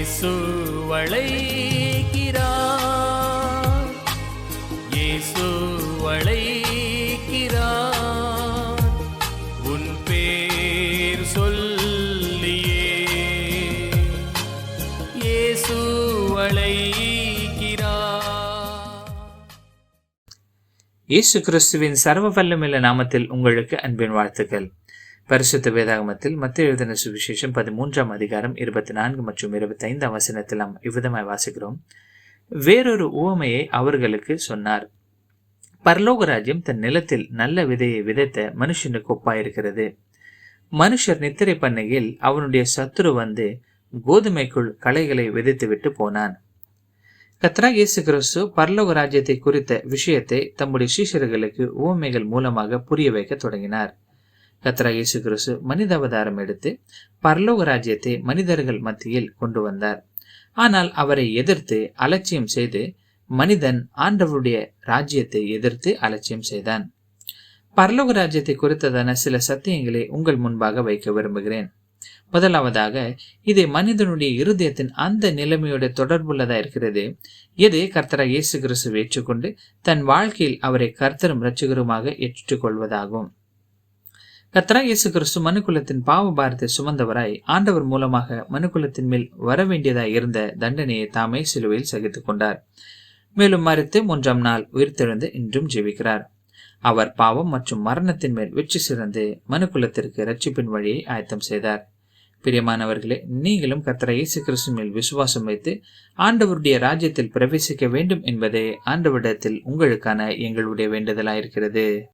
இயேசு அழைக்கிறார். இயேசு அழைக்கிறார். உன் பேர் சொல்லியே. இயேசு அழைக்கிறார். இயேசு கிறிஸ்துவின் சர்வ வல்லமில்ல நாமத்தில் உங்களுக்கு அன்பின் வாழ்த்துக்கள். பரிசுத்த வேதாகமத்தில் மத்திய எழுதின சுவிசேஷம் பதிமூன்றாம் அதிகாரம் இருபத்தி நான்கு மற்றும் இருபத்தி ஐந்தாம் வசனத்தில் நாம் இவ்விதமாய் வாசிக்கிறோம். வேறொரு உவமையை அவர்களுக்கு சொன்னார். பரலோகராஜ்யம் தன் நிலத்தில் நல்ல விதையை விதைத்த மனுஷனுக்கு ஒப்பாயிருக்கிறது. மனுஷர் நித்திரை பண்ணையில் அவனுடைய சத்துரு வந்து கோதுமைக்குள் களைகளை விதைத்துவிட்டு போனான். கத்ரா இயேசு கிறிஸ்து பரலோக ராஜ்யத்தை குறித்த விஷயத்தை தம்முடைய சீஷர்களுக்கு உவமைகள் மூலமாக புரிய வைக்க தொடங்கினார். கத்ரா இயேசு கிறிஸ்து மனித அவதாரம் எடுத்து பரலோக ராஜ்யத்தை மனிதர்கள் மத்தியில் கொண்டு வந்தார். ஆனால் அவரை எதிர்த்து அலட்சியம் செய்து மனிதன் ஆண்டவருடைய ராஜ்யத்தை எதிர்த்து அலட்சியம் செய்தான். பரலோக ராஜ்யத்தை குறித்ததான சில சத்தியங்களை உங்கள் முன்பாக வைக்க விரும்புகிறேன். முதலாவதாக இது மனிதனுடைய இருதயத்தின் அந்த நிலைமையோட தொடர்புள்ளதா இருக்கிறது? எது கர்த்தரா இயேசு கிறிஸ்து ஏற்றுக்கொண்டு தன் வாழ்க்கையில் அவரை கர்த்தரும் இரட்சகருமாக ஏற்றுக்கொள்வதாகும்? கத்ரா இயேசு கிறிஸ்து மனுக்குலத்தின் பாவ பாரத்தை சுமந்தவராய் ஆண்டவர் மூலமாக மனுக்குலத்தின் மேல் வரவேண்டியதாய் இருந்த தண்டனையை தாமே சிலுவையில் சகித்துக் கொண்டார். மேலும் மறுத்து மூன்றாம் நாள் உயிர்த்தெழுந்து இன்றும் ஜீவிக்கிறார் அவர் பாவம் மற்றும் மரணத்தின் மேல் வெற்றி சிறந்து மனுக்குலத்திற்கு ரட்சிப்பின் வழியை ஆயத்தம் செய்தார். பிரியமானவர்களே நீங்களும் கத்திர இயேசு கிறிஸ்து மேல் விசுவாசம் வைத்து ஆண்டவருடைய ராஜ்யத்தில் பிரவேசிக்க வேண்டும் என்பதே ஆண்டவரிடத்தில் உங்களுக்கான எங்களுடைய வேண்டுதலாயிருக்கிறது.